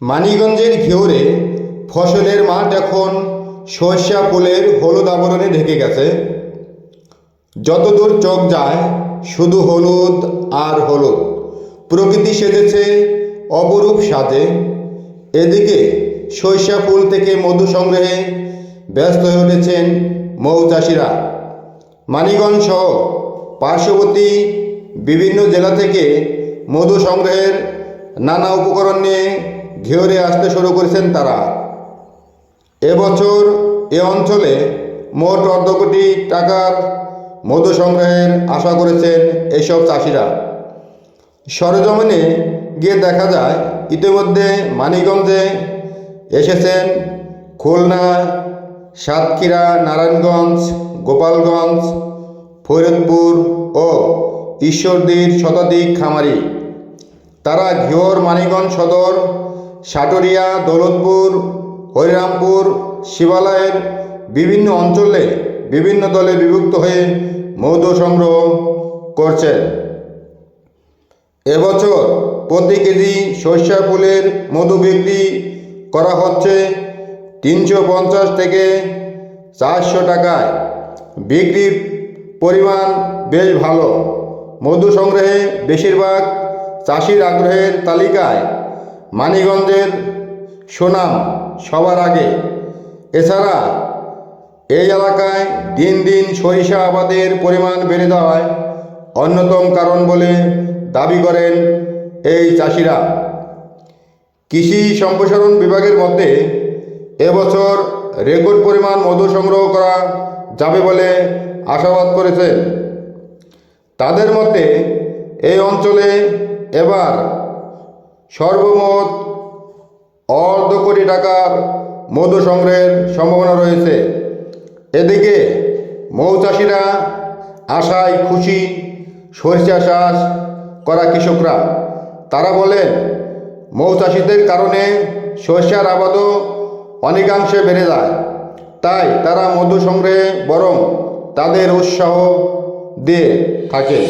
মানিকগঞ্জের ঘেউরে ফসলের মাঠ এখন সর্ষা ফুলের হলুদ আবরণে ঢেকে গেছে। যতদূর চোখ যায়, শুধু হলুদ আর হলুদ। প্রকৃতি সেজেছে অপরূপ সাজে। এদিকে সরিষা ফুল থেকে মধু সংগ্রহে ব্যস্ত হয়ে উঠেছেন মৌ চাষিরা। মানিগঞ্জ সহ পার্শ্ববর্তী বিভিন্ন জেলা থেকে মধু সংগ্রহের নানা উপকরণ নিয়ে ঘেউরে আসতে শুরু করেছেন তারা। এবছর এ অঞ্চলে মোট অর্ধ কোটি টাকার মধু সংগ্রহের আশা করেছেন এইসব চাষিরা। সরজমিনে গিয়ে দেখা যায়, ইতিমধ্যে মানিকগঞ্জে এসেছেন খুলনা, সাতক্ষীরা, নারায়ণগঞ্জ, গোপালগঞ্জ, ফরিদপুর ও ঈশ্বরদীর শতাধিক খামারি। তারা ঘিওর মানিগঞ্জ সদর সাটুরিয়া দৌলতপুর, হরিরামপুর, শিবালয়ের বিভিন্ন অঞ্চলে বিভিন্ন দলে বিভক্ত হয়ে মধু সংগ্রহ করছেন এবছর প্রতি কেজি সর্ষা ফুলের মধু বিক্রি করা হচ্ছে তিনশো পঞ্চাশ থেকে চারশো টাকায়। বিক্রির পরিমাণ বেশ ভালো। মধু সংগ্রহে বেশিরভাগ চাষির আগ্রহের তালিকায় মানিগঞ্জের সুনাম সবার আগে। এছাড়া এই এলাকায় দিন দিন সরিষা আবাদের পরিমাণ বেড়ে যাওয়ায় অন্যতম কারণ বলে দাবি করেন এই চাষিরা। কৃষি সম্প্রসারণ বিভাগের মধ্যে এবছর রেকর্ড পরিমাণ মধু সংগ্রহ করা যাবে বলে আশাবাদ করেছেন। তাদের মতে, এই অঞ্চলে এবার সর্বমোট অর্ধ কোটি টাকার মধু সংগ্রহের সম্ভাবনা রয়েছে। এদিকে মৌচাষিরা আশায় খুশি সরিষা চাষ করা কৃষকরা। তারা বলেন মৌচাষিদের কারণে সরিষার আবাদও অনেকাংশে বেড়ে যায়। তাই তারা মধু সংগ্রহে বরং তাদের উৎসাহ দিয়ে থাকে